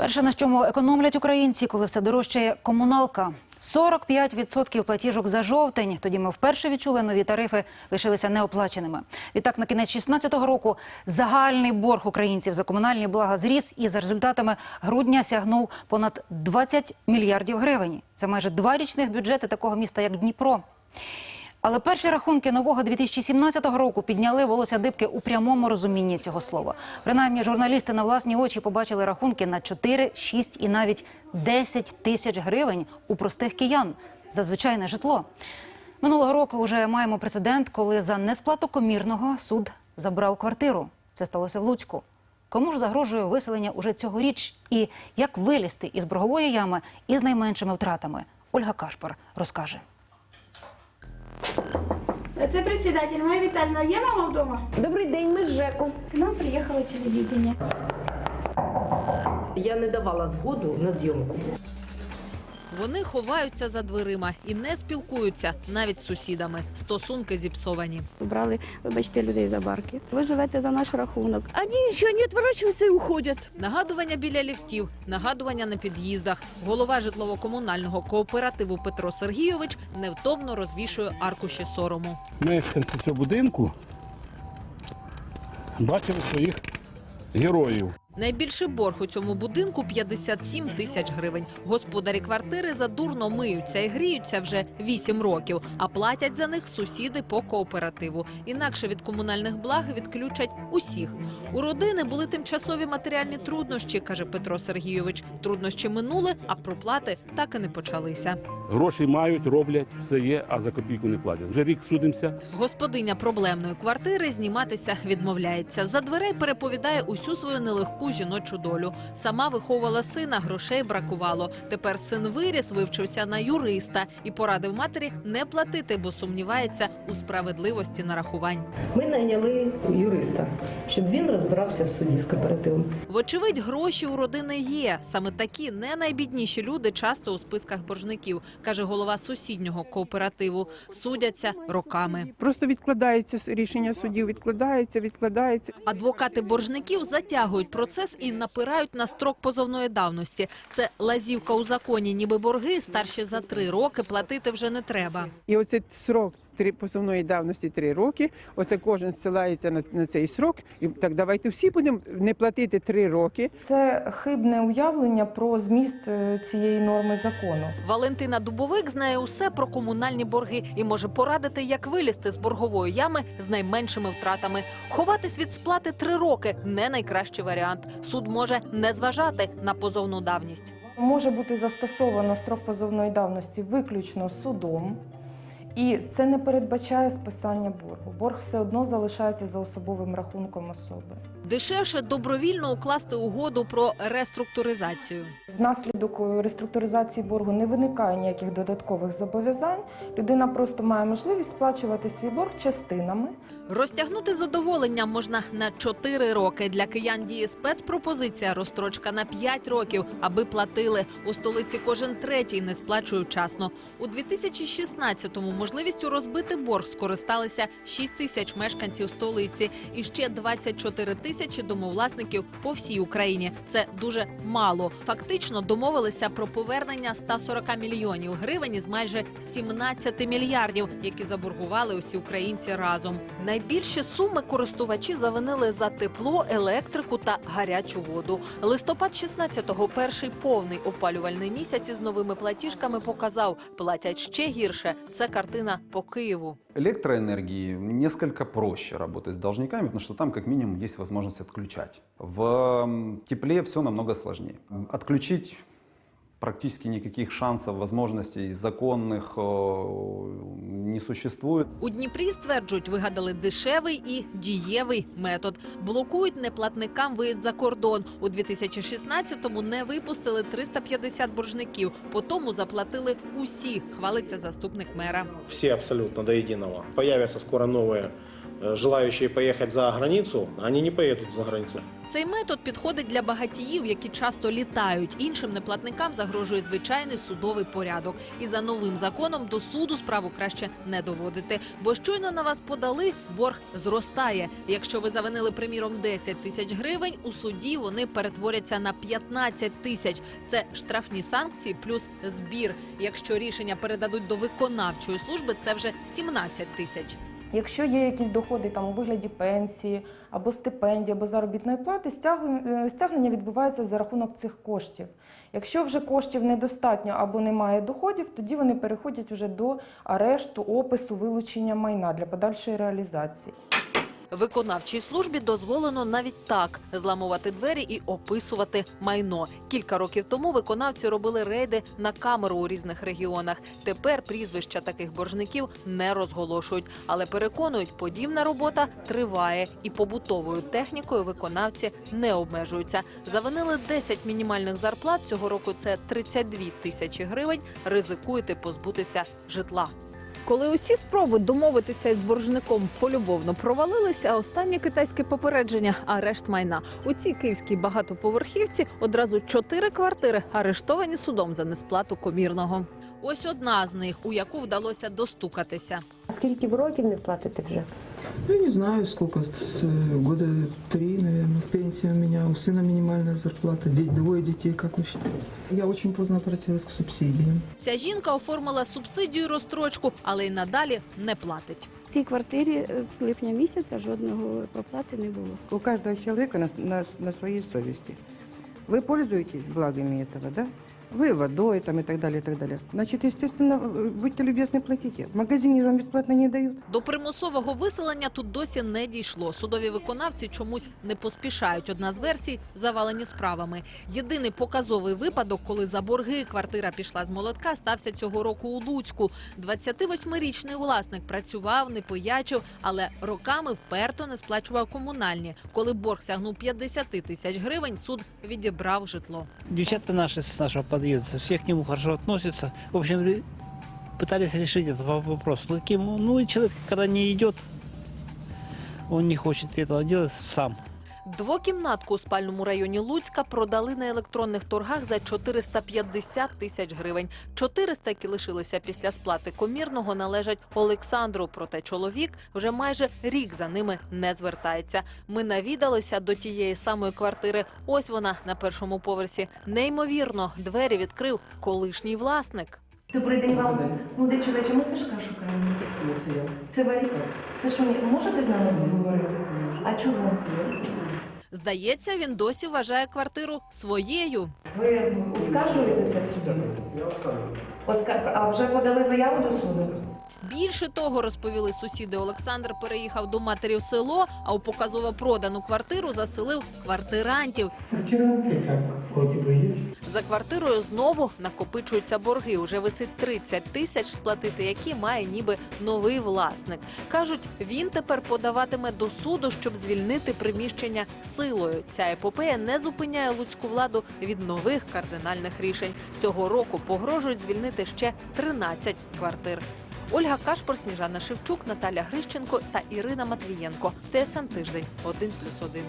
Перше, на чому економлять українці, коли все дорожчає комуналка. 45% платіжок за жовтень. Тоді ми вперше відчули нові тарифи, лишилися неоплаченими. Відтак, на кінець 2016 року загальний борг українців за комунальні блага зріс і за результатами грудня сягнув понад 20 мільярдів гривень. Це майже два річних бюджети такого міста, як Дніпро. Але перші рахунки нового 2017 року підняли волосся дибки у прямому розумінні цього слова. Принаймні, журналісти на власні очі побачили рахунки на 4, 6 і навіть 10 тисяч гривень у простих киян за звичайне житло. Минулого року вже маємо прецедент, коли за несплату комірного суд забрав квартиру. Це сталося в Луцьку. Кому ж загрожує виселення уже цьогоріч? І як вилізти із боргової ями із найменшими втратами? Ольга Кашпар розкаже. Це председатель. Моя Вітальна, є мама вдома? Добрий день, ми з ЖЕКу. К нам приїхало телевидение. Я не давала згоду на зйомку. Вони ховаються за дверима і не спілкуються навіть з сусідами. Стосунки зіпсовані. брали, вибачте, людей за барки. Ви живете за наш рахунок. Они еще не отворачиваются и уходят. Нагадування біля ліфтів, нагадування на під'їздах. Голова житлово-комунального кооперативу Петро Сергійович невтомно розвішує аркуші сорому. мешканці цього будинку бачили своїх героїв. Найбільший борг у цьому будинку 57 тисяч гривень. Господарі квартири задурно миються і гріються вже 8 років, а платять за них сусіди по кооперативу. Інакше від комунальних благ відключать усіх. У родини були тимчасові матеріальні труднощі, каже Петро Сергійович. Труднощі минули, а проплати так і не почалися. Гроші мають, роблять, все є, а за копійку не платять. Вже рік судимося. Господиня проблемної квартири зніматися відмовляється. За дверей переповідає усю свою нелегку жіночу долю. Сама виховувала сина, грошей бракувало. Тепер син виріс, вивчився на юриста і порадив матері не платити, бо сумнівається у справедливості нарахувань. Ми найняли юриста, щоб він розбирався в суді з кооперативом. Вочевидь, гроші у родини є. Саме такі не найбідніші люди часто у списках боржників, каже голова сусіднього кооперативу. Судяться роками. Просто відкладається рішення судів, відкладається, відкладається. Адвокати боржників затягують процес і напирають на строк позовної давності. Це лазівка у законі, ніби борги старші за три роки платити вже не треба. І оцей срок три позовної давності три роки. Оце кожен зсилається на, на цей срок. І так давайте всі будемо не платити три роки. Це хибне уявлення про зміст е, цієї норми закону. Валентина Дубовик знає усе про комунальні борги і може порадити, як вилізти з боргової ями з найменшими втратами. Ховатись від сплати три роки не найкращий варіант. Суд може не зважати на позовну давність. Може бути застосовано строк позовної давності виключно судом, і це не передбачає списання боргу. Борг все одно залишається за особовим рахунком особи. Дешевше добровільно укласти угоду про реструктуризацію. Внаслідок реструктуризації боргу не виникає ніяких додаткових зобов'язань. Людина просто має можливість сплачувати свій борг частинами. Розтягнути задоволення можна на 4 роки. Для киян діє спецпропозиція розстрочка на 5 років, аби платили. У столиці кожен третій не сплачує вчасно. У 2016-му можливістю розбити борг скористалися 6 тисяч мешканців столиці і ще 24 тисячі домовласників по всій Україні. Це дуже мало. Фактично домовилися про повернення 140 мільйонів гривень із майже 17 мільярдів, які заборгували усі українці разом. Найбільші суми користувачі завинили за тепло, електрику та гарячу воду. Листопад 16-го, перший повний опалювальний місяць із новими платіжками показав, платять ще гірше. Це картина по Києву. Электроэнергии несколько проще работать с должниками, потому что там как минимум есть возможность отключать. В тепле все намного сложнее. Отключить практически никаких шансов, возможностей законных э, не существует. У Дніпрі стверджують, вигадали дешевий і дієвий метод. Блокують неплатникам виїзд за кордон. У 2016-му не випустили 350 боржників. По тому заплатили усі. Хвалиться заступник мера. Все абсолютно до единого. Появятся скоро новые э, желающие поехать за границу, они не поедут за границу. Цей метод підходить для багатіїв, які часто літають. Іншим неплатникам загрожує звичайний судовий порядок. І за новим законом до суду справу краще не доводити. Бо щойно на вас подали, борг зростає. Якщо ви завинили, приміром, 10 тисяч гривень, у суді вони перетворяться на 15 тисяч. Це штрафні санкції плюс збір. Якщо рішення передадуть до виконавчої служби, це вже 17 тисяч. Якщо є якісь доходи там у вигляді пенсії або стипендії, або заробітної плати, е, стягнення відбувається за рахунок цих коштів. Якщо вже коштів недостатньо або немає доходів, тоді вони переходять уже до арешту, опису, вилучення майна для подальшої реалізації. Виконавчій службі дозволено навіть так зламувати двері і описувати майно. Кілька років тому виконавці робили рейди на камеру у різних регіонах. Тепер прізвища таких боржників не розголошують, але переконують, подібна робота триває і побутовою технікою виконавці не обмежуються. Завинили 10 мінімальних зарплат цього року. Це 32 тисячі гривень. Ризикуєте позбутися житла. Коли усі спроби домовитися із боржником полюбовно провалилися, останнє китайське попередження арешт майна. У цій київській багатоповерхівці одразу чотири квартири арештовані судом за несплату комірного. Ось одна з них, у яку вдалося достукатися. А скільки ви років не платите вже? Я не знаю, сколько, с года три, наверное, пенсия у меня, у сына минимальная зарплата, де- двое детей, как вы считаете? Я очень поздно обратилась к субсидиям. Ця жінка оформила субсидію розстрочку, але й надалі не платить. В цій квартирі з липня місяця жодного проплати не було. У каждого человека на, на, на своей совести. Вы пользуетесь благами этого, да? Вы водой там и так далее, и так далее. Значит, естественно, э, будьте любезны, платите. В магазине же вам бесплатно не дают. До примусового виселення тут досі не дійшло. Судові виконавці чомусь не поспішають. Одна з версій завалені справами. Єдиний показовий випадок, коли за борги квартира пішла з молотка, стався цього року у Луцьку. 28-річний власник працював, не пиячив, але роками вперто не сплачував комунальні. Коли борг сягнув 50 тисяч гривень, суд відібрав житло. Девчата наши с нашего подъезда, все к нему хорошо относятся. В общем, ре- пытались решить этот во- вопрос. Ну, кем- ну, и человек, когда не идет, он не хочет этого делать сам. Двокімнатку у спальному районі Луцька продали на електронних торгах за 450 тисяч гривень. 400, які лишилися після сплати комірного, належать Олександру. Проте чоловік вже майже рік за ними не звертається. Ми навідалися до тієї самої квартири. Ось вона на першому поверсі. Неймовірно, двері відкрив колишній власник. Добрий день вам, молодий чоловіче, ми Сашка шукаємо. Це ви? Сашу, можете з нами поговорити? А чого? Здається, він досі вважає квартиру своєю. Ви оскаржуєте це в суді? Я оскаржую. Оскар... А вже подали заяву до суду? Більше того, розповіли сусіди, Олександр переїхав до матері в село, а у показово продану квартиру заселив квартирантів. За квартирою знову накопичуються борги. Уже висить 30 тисяч, сплатити які має ніби новий власник. Кажуть, він тепер подаватиме до суду, щоб звільнити приміщення силою. Ця епопея не зупиняє луцьку владу від нових кардинальних рішень. Цього року погрожують звільнити ще 13 квартир. Ольга Кашпор, Сніжана Шевчук, Наталя Грищенко та Ірина Матвієнко. ТСН тиждень 1+,1.